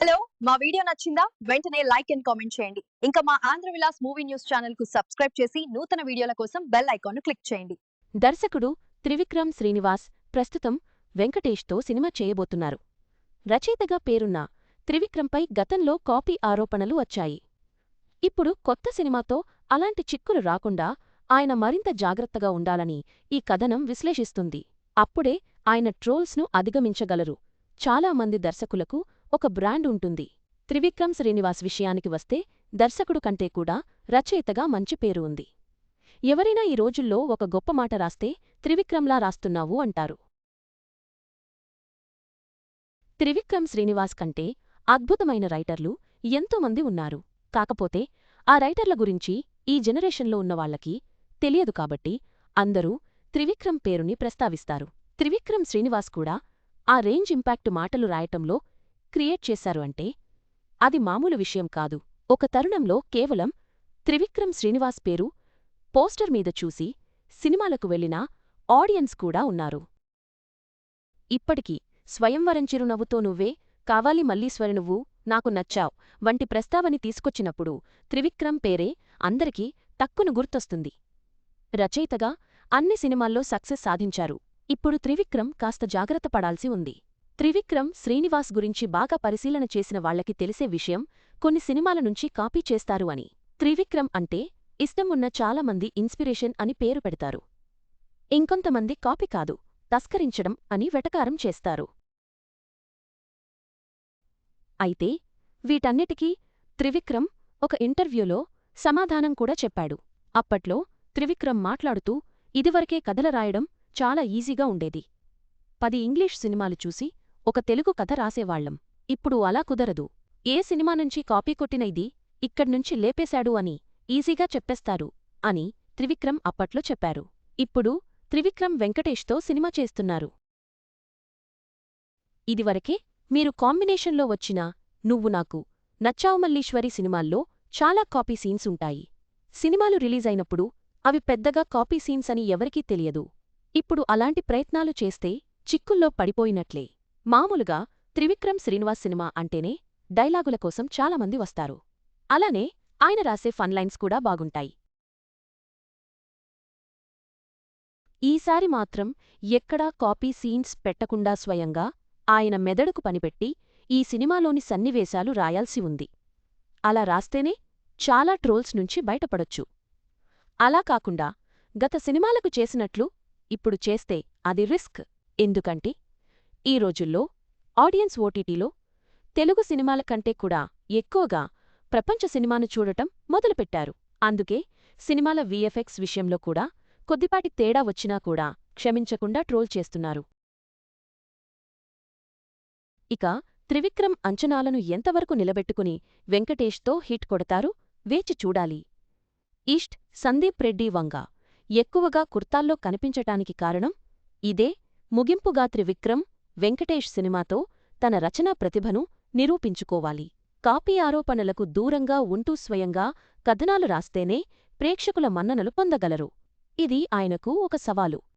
Hello మా video నచ్చిందా? వెంటనే లైక్ అండ్ కామెంట్ చేయండి. ఇంకా మా ఆంధ్ర విలాస్ మూవీ న్యూస్ ఛానల్కు సబ్స్క్రైబ్ చేసి నూతన వీడియోల కోసం బెల్ ఐకాన్ క్లిక్ చేయండి. దర్శకుడు త్రివిక్రమ్ శ్రీనివాస్ ప్రస్తుతం వెంకటేష్తో సినిమా చేయబోతున్నారు. రచయితగా పేరున్న త్రివిక్రమ్పై గతంలో కాపీ ఆరోపణలు వచ్చాయి. ఇప్పుడు కొత్త సినిమాతో అలాంటి చిక్కులు రాకుండా ఆయన మరింత జాగ్రత్తగా ఉండాలని ఈ కథనం విశ్లేషిస్తుంది. అప్పుడే ఆయన ట్రోల్స్ను అధిగమించగలరు. చాలా మంది దర్శకులకు ఒక బ్రాండ్ ఉంటుంది. త్రివిక్రమ్ శ్రీనివాస్ విషయానికి వస్తే దర్శకుడు కంటే కూడా రచయితగా మంచి పేరు ఉంది. ఎవరైనా ఈ రోజుల్లో ఒక గొప్ప మాట రాస్తే త్రివిక్రమ్లా రాస్తున్నావు అంటారు. త్రివిక్రమ్ శ్రీనివాస్ కంటే అద్భుతమైన రైటర్లు ఎంతోమంది ఉన్నారు. కాకపోతే ఆ రైటర్ల గురించి ఈ జనరేషన్లో ఉన్నవాళ్ళకి తెలియదు కాబట్టి అందరూ త్రివిక్రమ్ పేరుని ప్రస్తావిస్తారు. త్రివిక్రమ్ శ్రీనివాస్ కూడా ఆ రేంజ్ ఇంపాక్ట్ మాటలు రాయటంలో క్రియేట్ చేశారు అంటే అది మామూలు విషయం కాదు. ఒక తరుణంలో కేవలం త్రివిక్రమ్ శ్రీనివాస్ పేరు పోస్టర్ మీద చూసి సినిమాలకు వెళ్ళిన ఆడియన్స్ కూడా ఉన్నారు. ఇప్పటికీ స్వయంవరం చిరునవ్వుతో నువ్వే కావాలి మల్లీశ్వరి నువ్వు నాకు నచ్చావ్ వంటి ప్రస్తావని తీసుకొచ్చినప్పుడు త్రివిక్రమ్ పేరే అందరికీ టక్కును గుర్తొస్తుంది. రచయితగా అన్ని సినిమాల్లో సక్సెస్ సాధించారు. ఇప్పుడు త్రివిక్రమ్ కాస్త జాగ్రత్త పడాల్సి ఉంది. త్రివిక్రమ్ శ్రీనివాస్ గురించి బాగా పరిశీలన చేసిన వాళ్ళకి తెలిసే విషయం కొన్ని సినిమాల నుంచి కాపీ చేస్తారు అని. త్రివిక్రమ్ అంటే ఇష్టమున్న చాలామంది ఇన్స్పిరేషన్ అని పేరు పెడతారు. ఇంకొంతమంది కాపీ కాదు తస్కరించడం అని వెటకారం చేస్తారు. అయితే వీటన్నిటికీ త్రివిక్రమ్ ఒక ఇంటర్వ్యూలో సమాధానం కూడా చెప్పాడు. అప్పట్లో త్రివిక్రమ్ మాట్లాడుతూ ఇదివరకే కథల రాయడం చాలా ఈజీగా ఉండేది. పది ఇంగ్లీష్ సినిమాలు చూసి ఒక తెలుగు కథ రాసేవాళ్ళం ఇప్పుడు అలా కుదరదు. ఏ సినిమా నుంచి కాపీ కొట్టిన ఇది ఇక్కడ్నుంచి లేపేశాడు అని ఈజీగా చెప్పేస్తారు అని త్రివిక్రమ్ అప్పట్లో చెప్పారు. ఇప్పుడు త్రివిక్రమ్ వెంకటేష్తో సినిమా చేస్తున్నారు. ఇదివరకే మీరు కాంబినేషన్లో వచ్చిన నువ్వు నాకు నచ్చావు మల్లీశ్వరి సినిమాల్లో చాలా కాపీ సీన్స్ ఉంటాయి. సినిమాలు రిలీజైనప్పుడు అవి పెద్దగా కాపీ సీన్స్ అని ఎవరికీ తెలియదు. ఇప్పుడు అలాంటి ప్రయత్నాలు చేస్తే చిక్కుల్లో పడిపోయినట్లే. మామూలుగా త్రివిక్రమ్ శ్రీనివాస్ సినిమా అంటేనే డైలాగుల కోసం చాలామంది వస్తారు. అలానే ఆయన రాసే ఫన్లైన్స్ కూడా బాగుంటాయి. ఈసారి మాత్రం ఎక్కడా కాపీ సీన్స్ పెట్టకుండా స్వయంగా ఆయన మెదడుకు పనిపెట్టి ఈ సినిమాలోని సన్నివేశాలు రాయాల్సి ఉంది. అలా రాస్తేనే చాలా ట్రోల్స్ నుంచి బయటపడొచ్చు. అలా కాకుండా గత సినిమాలకు చేసినట్లు ఇప్పుడు చేస్తే అది రిస్క్. ఎందుకంటే ఈ రోజుల్లో ఆడియన్స్ ఓటీటీలో తెలుగు సినిమాల కంటే కూడా ఎక్కువగా ప్రపంచ సినిమాను చూడటం మొదలుపెట్టారు. అందుకే సినిమాల వీఎఫ్ఎక్స్ విషయంలో కూడా కొద్దిపాటి తేడా వచ్చినా కూడా క్షమించకుండా ట్రోల్ చేస్తున్నారు. ఇక త్రివిక్రమ్ అంచనాలను ఎంతవరకు నిలబెట్టుకుని వెంకటేష్తో హిట్ కొడతారు వేచి చూడాలి. ఈస్ట్ సందీప్ రెడ్డి వంగ ఎక్కువగా కుర్తాల్లో కనిపించటానికి కారణం ఇదే ముగింపుగా త్రివిక్రమ్ వెంకటేష్ సినిమాతో తన రచనా ప్రతిభను నిరూపించుకోవాలి. కాపీ ఆరోపణలకు దూరంగా ఉంటూ స్వయంగా కథనాలు రాస్తేనే ప్రేక్షకుల మన్ననలు పొందగలరు. ఇది ఆయనకు ఒక సవాలు.